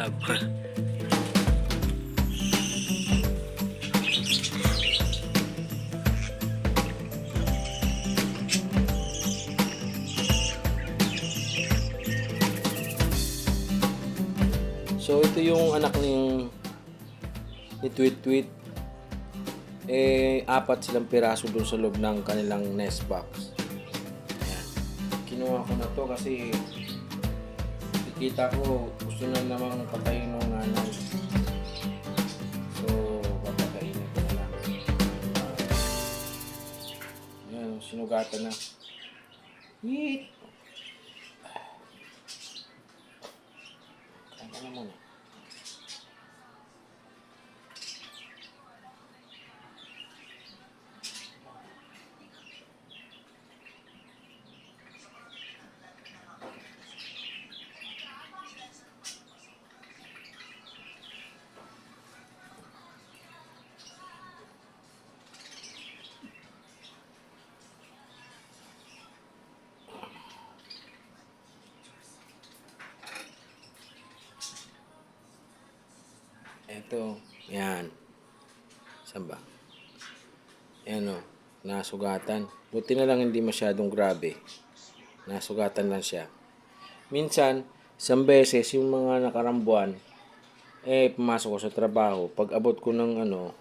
love. So ito yung anak ni ni Tweet Tweet. Eh, apat silang piraso dun sa loob ng kanilang nest box. Ayan. Kinuha ko na to kasi kita ko gusto na namang patayin ng nanay. So, papatayin ko na lang. Ayan, sinugatan na. Yeet! Kain ka na muna. Ito, yan. Saan ba? Yan o, nasugatan. Buti na lang hindi masyadong grabe. Nasugatan lang siya. Minsan, isang beses, yung mga nakarambuan, eh, pumasok ko sa trabaho. Pag abot ko ng ano,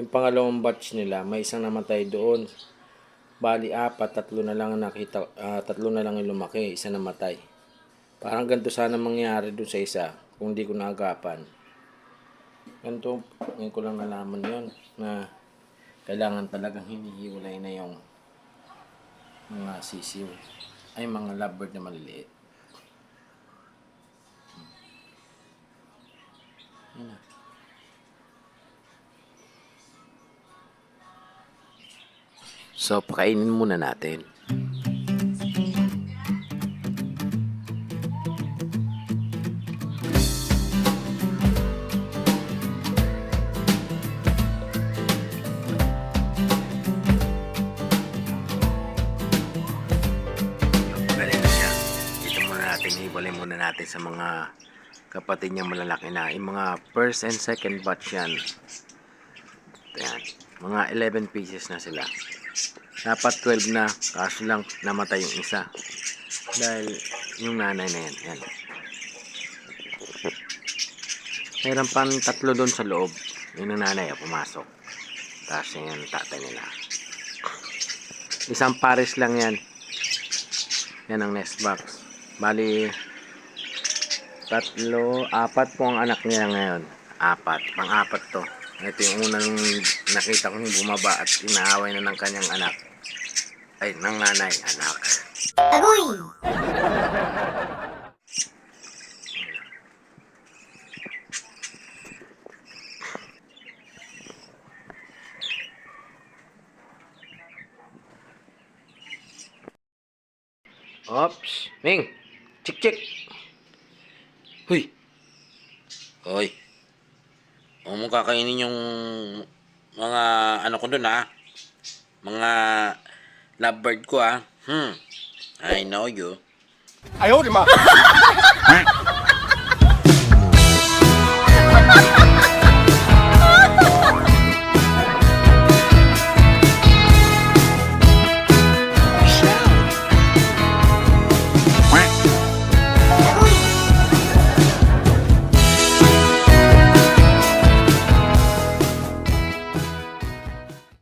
yung pangalawang batch nila, may isang namatay doon. Bali, apat, tatlo na lang ang nakita, ah, tatlo na lang yung lumaki, isa namatay. Parang ganito sana mangyari doon sa isa, kung di ko naagapan. Ganito, ngayon ko lang nalaman yon na kailangan talagang hinihiwalay na yung mga sisiw. Ay, mga lovebird na maliliit. Hmm. Yan na. So, pakainin muna natin. Ibalay muna natin sa mga kapatid niya malalaki na. Yung mga first and second batch yan. Ito yan. Mga 11 pieces na sila. Dapat 12 na, kaso lang namatay yung isa. Dahil yung nanay na yan. yan. Meron pang tatlo doon sa loob. Yun ang nanay, ah, pumasok. Tapos yung tatay nila. Isang pares lang yan. Yan ang nest box. Bali, tatlo, apat po ang anak niya ngayon. Apat. Pang-apat to. Ito yung unang nakita kong bumaba at inaaway na ng kanyang anak. Ay, ng nanay, anak. Agoy! Ops! Ming! Chik Hoy! Hoy! Huwag mong kakainin yung mga ano ko dun ha. Mga lovebird ko ha. Hmm. I know you. Ayaw, di ma!